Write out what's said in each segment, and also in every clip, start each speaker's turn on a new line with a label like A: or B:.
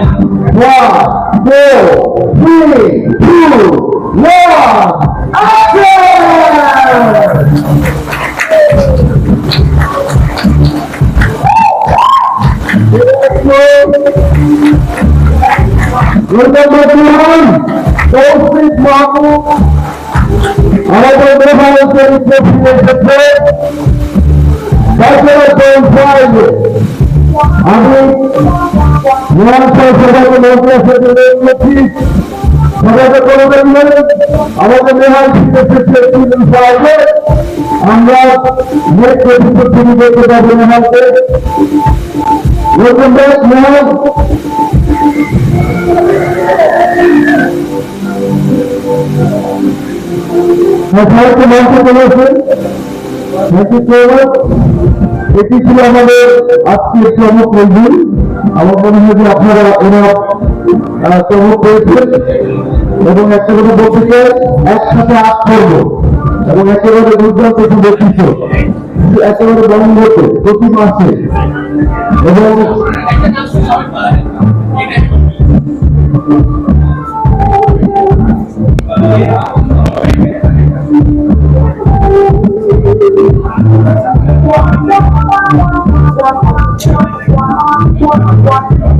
A: One, four, three, two, one, action! Untuk berjuang, taufik mampu. Ada beberapa yang dari profil betul. Baca dan saya. Aku নিরন্তর সভাকে মন্ত্রী সেখানে উন্নতি সভাকে করে দেবেন আমাদের মেহমান ফিরে এসেছে তিন আগে আমরা নেট প্রতিষ্ঠা শুরু করতে পারবো মেহমানকে নতুন মেহমান সবাইকে মঞ্চে চলে এসেছেন থ্যাংক ইউ সো মাচ এটি ছিল আমাদের আজকের চমক রঞ্জন আমার মনে হয় যে আপনারা ওনার করেছেন এবং একটা কথা বলতে চাই একসাথে আট করব এবং একেবারে দুর্দান্ত কিছু একেবারে বন্ধতে প্রতি মাসে এবং ওকে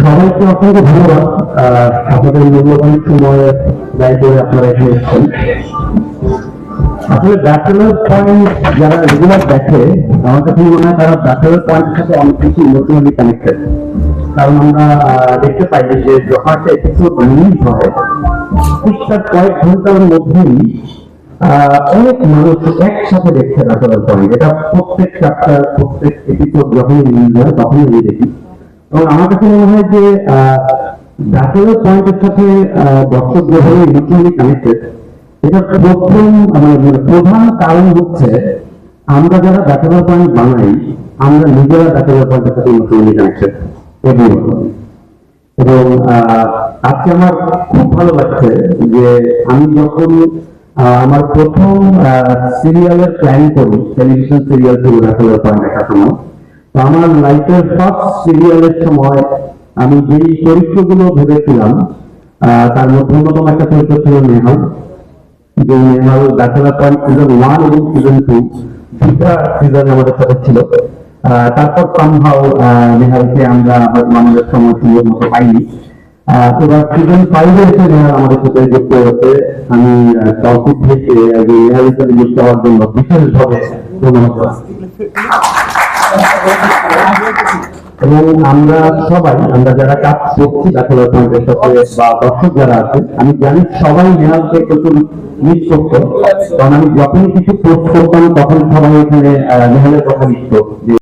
A: সবাইকে অসংখ্য ধন্যবাদ। আপনাদের মূল্যবান সময় ব্যয় আপনারা এখানে এসেছেন। আসলে ব্যাচেলার পয়েন্ট যারা রেগুলার দেখে, আমার কাছে মনে হয় তারা ব্যাচেলার পয়েন্টের সাথে অনেক কিছু ইমোশনালি কানেক্টেড কারণ আমরা দেখতে পাই যে যখন একটা এপিসোড রিলিজ হয়, ঠিক তার কয়েক ঘণ্টার মধ্যেই অনেক মানুষ একসাথে দেখছে ব্যাচেলার পয়েন্ট এটা প্রত্যেক চ্যাপ্টার প্রত্যেক এপিসোড যখনই রিলিজ হয়, তখনই আমি দেখি। এবং আমার কাছে মনে হয় যে পয়েন্টের সাথে দর্শক ইমোশনালি কানেক্টেড এটা প্রথম মানে প্রধান কারণ হচ্ছে, আমরা যারা পয়েন্ট বানাই আমরা নিজেরা ব্যাচেলার পয়েন্টের সাথে ইমোশনালি কানেক্টেড এবং আজকে আমার খুব ভালো লাগছে যে আমি যখন আমার প্রথম সিরিয়ালের প্ল্যান করি টেলিভিশন সিরিয়াল ব্যাচেলার পয়েন্ট দেখার সময় তো আমার লাইফের ফার্স্ট সিরিয়ালের সময় আমি যেই চরিত্রগুলো ভেবেছিলাম তার মধ্যে অন্যতম একটা চরিত্র ছিল নেহাল। যে Nehal bachelor point season one এবং সিজন টু দুটা সিজনে আমাদের সাথে ছিল। তারপর সামহাও নেহালকে আমরা আমাদের সময় সুযোগ মতো পাইনি। এবার ফাইভে এসে আমাদের সাথে যুক্ত হয়েছে, আমি টপিক থেকে যুক্ত হওয়ার জন্য বিশেষভাবে এবং আমরা সবাই, আমরা যারা কাজ করছি সাথে বা দর্শক যারা আছে, আমি জানি সবাই নেহালকে প্রচুর মিস করতো। কারণ আমি যখন কিছু পোস্ট করতাম, তখন সবাই এখানে নেহালের কথা লিখতো যে